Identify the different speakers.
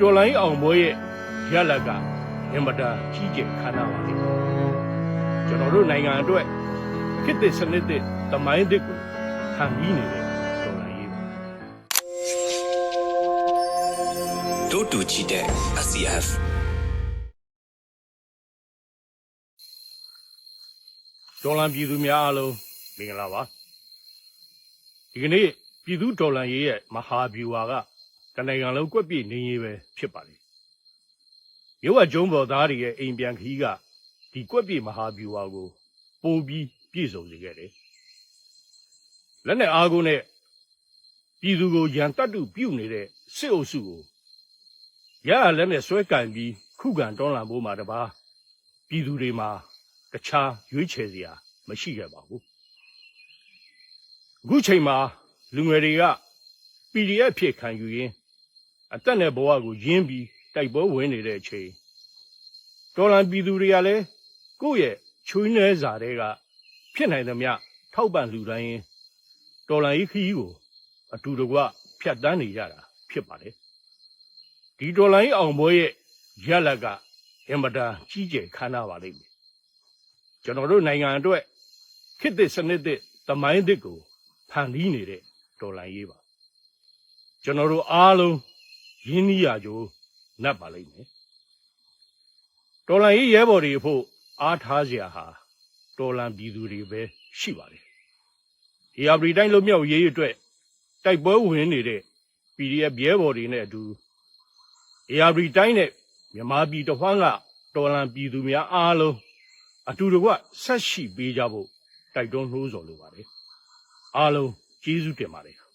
Speaker 1: တော်လိုင်းအောင်ပွဲရဲ့ရလဒ်ကအင်မတန်ကြီးကျယ်ခမ်းနားပါလိမ့်မယ်ကျွန်တော်တို့နိုင်ငံအတွက်ခေတ်သစ်စနစ်သစ်တမိုင်းသစ်ကိုခံပြီးနေတဲ့တော်လိုင်းရေးပါ
Speaker 2: တို့တူကြည့်တဲ့ ACF
Speaker 1: ဒေါ်လာပြည်သူများအားလုံးမင်္ဂလာပါဒီကနေ့ပြည်သူဒေါ်လာရေးရဲ့မဟာဗျူဟာက တနိုင်ငံလုံးကွက်ပြေနေရေးပဲဖြစ်ပါလေမြို့ဝကျုံးပေါ်သားတွေရဲ့အိမ်ပြန်ခီးကဒီကွက်ပြေမဟာဗျူဟာကိုပိုပြီးပြည့်စုံစေခဲ့တယ်လက်နဲ့အားကိုနဲ့ပြည်သူကိုရန်တတ်တုပြုတ်နေတဲ့စစ်အုပ်စုကိုရရလက်နဲ့ဆွဲကင်ပြီးခုခံတွန်းလှန်ဖို့မှာတပါပြည်သူတွေမှာတခြားရွေးချယ်စရာမရှိခဲ့ပါဘူးအခုချိန်မှာလူငယ်တွေက PDF ဖြစ်ခံယူရင်း အသက်နဲ့ဘဝကိုရင်းပြီးတိုက်ပွဲဝင်နေတဲ့အချိန်တော်လန်ပြည်သူတွေကလည်းကိုယ့်ရဲ့ချွေးနှဲစာတွေကဖြစ်နိုင်သမျှထောက်ပံ့လှူဒန်းရင်းတော်လန်ရေးခီးကိုအတူတကွဖြတ်တန်းနေကြတာဖြစ်ပါတယ်ဒီတော်လန်ရေးအောင်ပွဲရဲ့ရလဒ်ကအင်မတန်ကြီးကျယ်ခမ်းနားပါလိမ့်မယ်ကျွန်တော်တို့နိုင်ငံအတွက်ခေတ်သစ်စနစ်သစ်တမိုင်းသစ်ကိုဖန်တီးနေတဲ့တော်လှန်ရေးပါကျွန်တော်တို့အားလုံး ရင်းနှီးရကြိုးနတ်ပါလိမ့်မယ်တော်လှန်ရေးရဲဘော်တွေအဖို့အားထားစရာဟာတော်လှန်ပြည်သူတွေပဲရှိပါတယ်ဒီအပရီတိုင်းလုံးမြောက်ရေးအတွက်တိုက်ပွဲဝင်နေတဲ့ PDF ရဲဘော်တွေနဲ့အတူ ARD တိုင်းနဲ့မြန်မာပြည်တစ်ဝန်းကတော်လှန်ပြည်သူများအားလုံးအတူတကွဆက်ရှိပေးကြဖို့တိုက်တွန်းနှိုးဆော်လိုပါတယ်အားလုံးကျေးဇူးတင်ပါတယ်